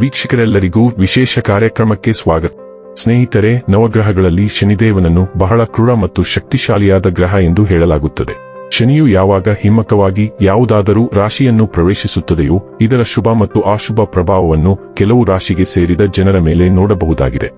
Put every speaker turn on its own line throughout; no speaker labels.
ವೀಕ್ಷಕರೆಲ್ಲರಿಗೂ ವಿಶೇಷ ಕಾರ್ಯಕ್ರಮಕ್ಕೆ ಸ್ವಾಗತ. ಸ್ನೇಹಿತರೆ, ನವಗ್ರಹಗಳಲ್ಲಿ ಶನಿದೇವನನ್ನು ಬಹಳ ಕ್ರೂರ ಮತ್ತು ಶಕ್ತಿಶಾಲಿಯಾದ ಗ್ರಹ ಎಂದು ಹೇಳಲಾಗುತ್ತದೆ. ಶನಿಯು ಯಾವಾಗ ಹಿಮ್ಮಕವಾಗಿ ಯಾವುದಾದರೂ ರಾಶಿಯನ್ನು ಪ್ರವೇಶಿಸುತ್ತದೆಯೋ, ಇದರ ಶುಭ ಮತ್ತು ಅಶುಭ ಪ್ರಭಾವವನ್ನು ಕೆಲವು ರಾಶಿಗೆ ಸೇರಿದ ಜನರ ಮೇಲೆ ನೋಡಬಹುದಾಗಿದೆ.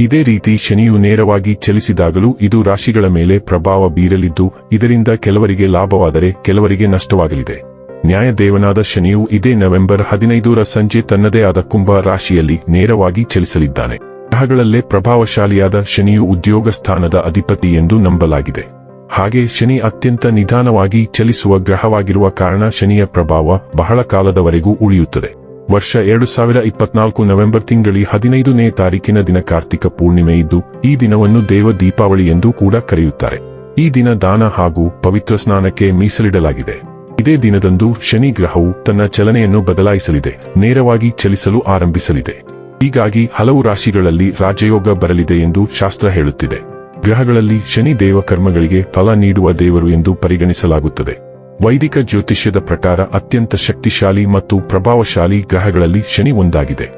ಇದೇ ರೀತಿ ಶನಿಯು ನೇರವಾಗಿ ಚಲಿಸಿದಾಗಲೂ ಇದು ರಾಶಿಗಳ ಮೇಲೆ ಪ್ರಭಾವ ಬೀರಲಿದ್ದು, ಇದರಿಂದ ಕೆಲವರಿಗೆ ಲಾಭವಾದರೆ ಕೆಲವರಿಗೆ ನಷ್ಟವಾಗಲಿದೆ. ನ್ಯಾಯದೇವನಾದ ಶನಿಯು ಇದೇ ನವೆಂಬರ್ ಹದಿನೈದರ ಸಂಜೆ ತನ್ನದೇ ಆದ ಕುಂಭ ರಾಶಿಯಲ್ಲಿ ನೇರವಾಗಿ ಚಲಿಸಲಿದ್ದಾನೆ. ಗ್ರಹಗಳಲ್ಲೇ ಪ್ರಭಾವಶಾಲಿಯಾದ ಶನಿಯು ಉದ್ಯೋಗ ಸ್ಥಾನದ ಅಧಿಪತಿ ಎಂದು ನಂಬಲಾಗಿದೆ. ಹಾಗೆ ಶನಿ ಅತ್ಯಂತ ನಿಧಾನವಾಗಿ ಚಲಿಸುವ ಗ್ರಹವಾಗಿರುವ ಕಾರಣ ಶನಿಯ ಪ್ರಭಾವ ಬಹಳ ಕಾಲದವರೆಗೂ ಉಳಿಯುತ್ತದೆ. ವರ್ಷ ಎರಡು ಸಾವಿರ ಇಪ್ಪತ್ನಾಲ್ಕು ನವೆಂಬರ್ ತಿಂಗಳಿ ಹದಿನೈದನೇ ತಾರೀಕಿನ ದಿನ ಕಾರ್ತಿಕ ಪೂರ್ಣಿಮೆ ಇದ್ದು, ಈ ದಿನವನ್ನು ದೇವ ದೀಪಾವಳಿ ಎಂದು ಕೂಡ ಕರೆಯುತ್ತಾರೆ. ಈ ದಿನ ದಾನ ಹಾಗೂ ಪವಿತ್ರ ಸ್ನಾನಕ್ಕೆ ಮೀಸಲಿಡಲಾಗಿದೆ. ಇದೇ ದಿನದಂದು ಶನಿ ಗ್ರಹವು ತನ್ನ ಚಲನೆಯನ್ನು ಬದಲಾಯಿಸಲಿದೆ, ನೇರವಾಗಿ ಚಲಿಸಲು ಆರಂಭಿಸಲಿದೆ. ಹೀಗಾಗಿ ಹಲವು ರಾಶಿಗಳಲ್ಲಿ ರಾಜಯೋಗ ಬರಲಿದೆ ಎಂದು ಶಾಸ್ತ್ರ ಹೇಳುತ್ತಿದೆ. ಗ್ರಹಗಳಲ್ಲಿ ಶನಿ ದೇವ ಕರ್ಮಗಳಿಗೆ ಫಲ ನೀಡುವ ದೇವರು ಎಂದು ಪರಿಗಣಿಸಲಾಗುತ್ತದೆ. ವೈದಿಕ ಜ್ಯೋತಿಷ್ಯದ ಪ್ರಕಾರ ಅತ್ಯಂತ ಶಕ್ತಿಶಾಲಿ ಮತ್ತು ಪ್ರಭಾವಶಾಲಿ ಗ್ರಹಗಳಲ್ಲಿ ಶನಿ ಒಂದಾಗಿದೆ.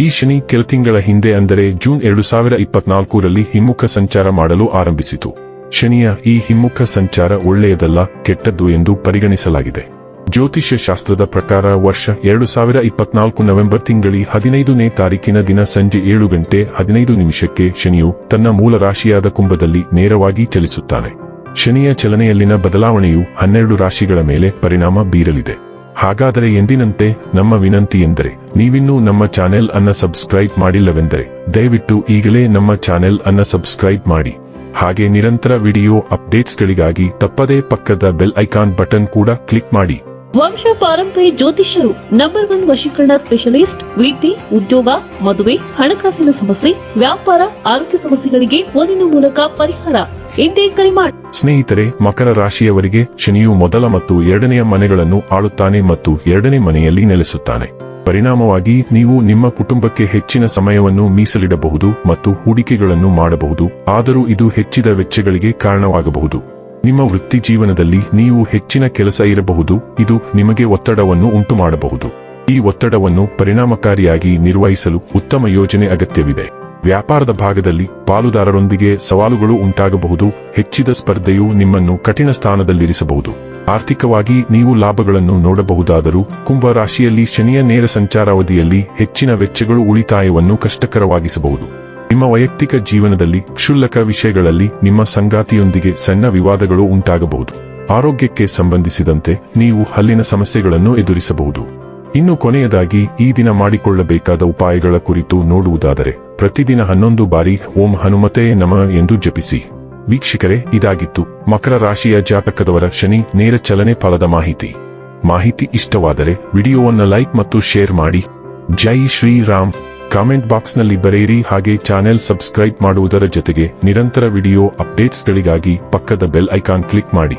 ಈ ಶನಿ ಕೆಲ ತಿಂಗಳ ಹಿಂದೆ ಅಂದರೆ ಜೂನ್ ಎರಡು ಸಾವಿರ ಇಪ್ಪತ್ನಾಲ್ಕರಲ್ಲಿ ಹಿಮ್ಮುಖ ಸಂಚಾರ ಮಾಡಲು ಆರಂಭಿಸಿತು. ಶನಿಯ ಈ ಹಿಮ್ಮುಖ ಸಂಚಾರ ಒಳ್ಳೆಯದಲ್ಲ, ಕೆಟ್ಟದ್ದು ಎಂದು ಪರಿಗಣಿಸಲಾಗಿದೆ. ಜ್ಯೋತಿಷ್ಯ ಶಾಸ್ತ್ರದ ಪ್ರಕಾರ ವರ್ಷ ಎರಡು ಸಾವಿರ ಇಪ್ಪತ್ನಾಲ್ಕು ನವೆಂಬರ್ ತಿಂಗಳಿ ಹದಿನೈದನೇ ತಾರೀಕಿನ ದಿನ ಸಂಜೆ ಏಳು ಗಂಟೆ ಹದಿನೈದು ನಿಮಿಷಕ್ಕೆ ಶನಿಯು ತನ್ನ ಮೂಲ ರಾಶಿಯಾದ ಕುಂಭದಲ್ಲಿ ನೇರವಾಗಿ ಚಲಿಸುತ್ತಾನೆ. ಶನಿಯ ಚಲನೆಯಲ್ಲಿನ ಬದಲಾವಣೆಯು ಹನ್ನೆರಡು ರಾಶಿಗಳ ಮೇಲೆ ಪರಿಣಾಮ ಬೀರಲಿದೆ. ಹಾಗಾದರೆ ಎಂದಿನಂತೆ, ನಮ್ಮ ವಿನಂತಿ ಎಂದರೆ, ನೀವಿನ್ನೂ ನಮ್ಮ ಚಾನೆಲ್ ಅನ್ನ ಸಬ್ಸ್ಕ್ರೈಬ್ ಮಾಡಿಲ್ಲವೆಂದರೆ, ದಯವಿಟ್ಟು ಈಗಲೇ ನಮ್ಮ ಚಾನೆಲ್ ಅನ್ನ ಸಬ್ಸ್ಕ್ರೈಬ್ ಮಾಡಿ. ಹಾಗೆ ನಿರಂತರ ವಿಡಿಯೋ ಅಪ್ಡೇಟ್ಸ್ಗಳಿಗಾಗಿ ತಪ್ಪದೇ ಪಕ್ಕದ ಬೆಲ್ ಐಕಾನ್ ಬಟನ್ ಕೂಡ ಕ್ಲಿಕ್ ಮಾಡಿ.
ವಂಶ ಪಾರಂಪರಿ ಜ್ಯೋತಿಷ್ಯರು ನಂಬರ್ ಒನ್ ವಶೀಕರಣ ಸ್ಪೆಷಲಿಸ್ಟ್ ವಿದ್ಯೆ ಉದ್ಯೋಗ ಮದುವೆ ಹಣಕಾಸಿನ ಸಮಸ್ಯೆ ವ್ಯಾಪಾರ ಆರೋಗ್ಯ ಸಮಸ್ಯೆಗಳಿಗೆ ಫೋನಿನ ಮೂಲಕ ಪರಿಹಾರ. ಎಂದೇ ಕರೆ ಮಾಡಿ
ಸ್ನೇಹಿತರೆ ಮಕರ ರಾಶಿಯವರಿಗೆ ಶನಿಯು ಮೊದಲ ಮತ್ತು ಎರಡನೆಯ ಮನೆಗಳನ್ನು ಆಳುತ್ತಾನೆ ಮತ್ತು ಎರಡನೇ ಮನೆಯಲ್ಲಿ ನೆಲೆಸುತ್ತಾನೆ. ಪರಿಣಾಮವಾಗಿ ನೀವು ನಿಮ್ಮ ಕುಟುಂಬಕ್ಕೆ ಹೆಚ್ಚಿನ ಸಮಯವನ್ನು ಮೀಸಲಿಡಬಹುದು ಮತ್ತು ಹೂಡಿಕೆಗಳನ್ನು ಮಾಡಬಹುದು, ಆದರೂ ಇದು ಹೆಚ್ಚಿದ ವೆಚ್ಚಗಳಿಗೆ ಕಾರಣವಾಗಬಹುದು. ನಿಮ್ಮ ವೃತ್ತಿ ಜೀವನದಲ್ಲಿ ನೀವು ಹೆಚ್ಚಿನ ಕೆಲಸ ಇರಬಹುದು, ಇದು ನಿಮಗೆ ಒತ್ತಡವನ್ನು ಉಂಟು ಮಾಡಬಹುದು ಈ ಒತ್ತಡವನ್ನು ಪರಿಣಾಮಕಾರಿಯಾಗಿ ನಿರ್ವಹಿಸಲು ಉತ್ತಮ ಯೋಜನೆ ಅಗತ್ಯವಿದೆ. ವ್ಯಾಪಾರದ ಭಾಗದಲ್ಲಿ ಪಾಲುದಾರರೊಂದಿಗೆ ಸವಾಲುಗಳು ಉಂಟಾಗಬಹುದು, ಹೆಚ್ಚಿದ ಸ್ಪರ್ಧೆಯು ನಿಮ್ಮನ್ನು ಕಠಿಣ ಸ್ಥಾನದಲ್ಲಿರಿಸಬಹುದು. ಆರ್ಥಿಕವಾಗಿ ನೀವು ಲಾಭಗಳನ್ನು ನೋಡಬಹುದಾದರೂ ಕುಂಭ ರಾಶಿಯಲ್ಲಿ ಶನಿಯ ನೇರ ಸಂಚಾರಾವಧಿಯಲ್ಲಿ ಹೆಚ್ಚಿನ ವೆಚ್ಚಗಳು ಉಳಿತಾಯವನ್ನು ಕಷ್ಟಕರವಾಗಿಸಬಹುದು. ನಿಮ್ಮ ವೈಯಕ್ತಿಕ ಜೀವನದಲ್ಲಿ ಕ್ಷುಲ್ಲಕ ವಿಷಯಗಳಲ್ಲಿ ನಿಮ್ಮ ಸಂಗಾತಿಯೊಂದಿಗೆ ಸಣ್ಣ ವಿವಾದಗಳು ಉಂಟಾಗಬಹುದು. ಆರೋಗ್ಯಕ್ಕೆ ಸಂಬಂಧಿಸಿದಂತೆ ನೀವು ಹಲ್ಲಿನ ಸಮಸ್ಯೆಗಳನ್ನು ಎದುರಿಸಬಹುದು. ಇನ್ನು ಕೊನೆಯದಾಗಿ, ಈ ದಿನ ಮಾಡಿಕೊಳ್ಳಬೇಕಾದ ಉಪಾಯಗಳ ಕುರಿತು ನೋಡುವುದಾದರೆ, ಪ್ರತಿದಿನ ಹನ್ನೊಂದು ಬಾರಿ ಓಂ ಹನುಮತೆ ನಮ ಎಂದು ಜಪಿಸಿ. ವೀಕ್ಷಕರೇ, ಇದಾಗಿತ್ತು ಮಕರ ರಾಶಿಯ ಜಾತಕದವರ ಶನಿ ನೇರ ಚಲನೆ ಫಲದ ಮಾಹಿತಿ. ಮಾಹಿತಿ ಇಷ್ಟವಾದರೆ ವಿಡಿಯೋವನ್ನು ಲೈಕ್ ಮತ್ತು ಶೇರ್ ಮಾಡಿ. ಜೈ ಶ್ರೀರಾಮ್. ಕಾಮೆಂಟ್ ಬಾಕ್ಸ್ನಲ್ಲಿ ಬರೆಯಿರಿ ಹಾಗೆ ಚಾನೆಲ್ ಸಬ್ಸ್ಕ್ರೈಬ್ ಮಾಡುವುದರ ಜೊತೆಗೆ ನಿರಂತರ ವಿಡಿಯೋ ಅಪ್ಡೇಟ್ಸ್ಗಳಿಗಾಗಿ ಪಕ್ಕದ ಬೆಲ್ ಐಕಾನ್ ಕ್ಲಿಕ್ ಮಾಡಿ.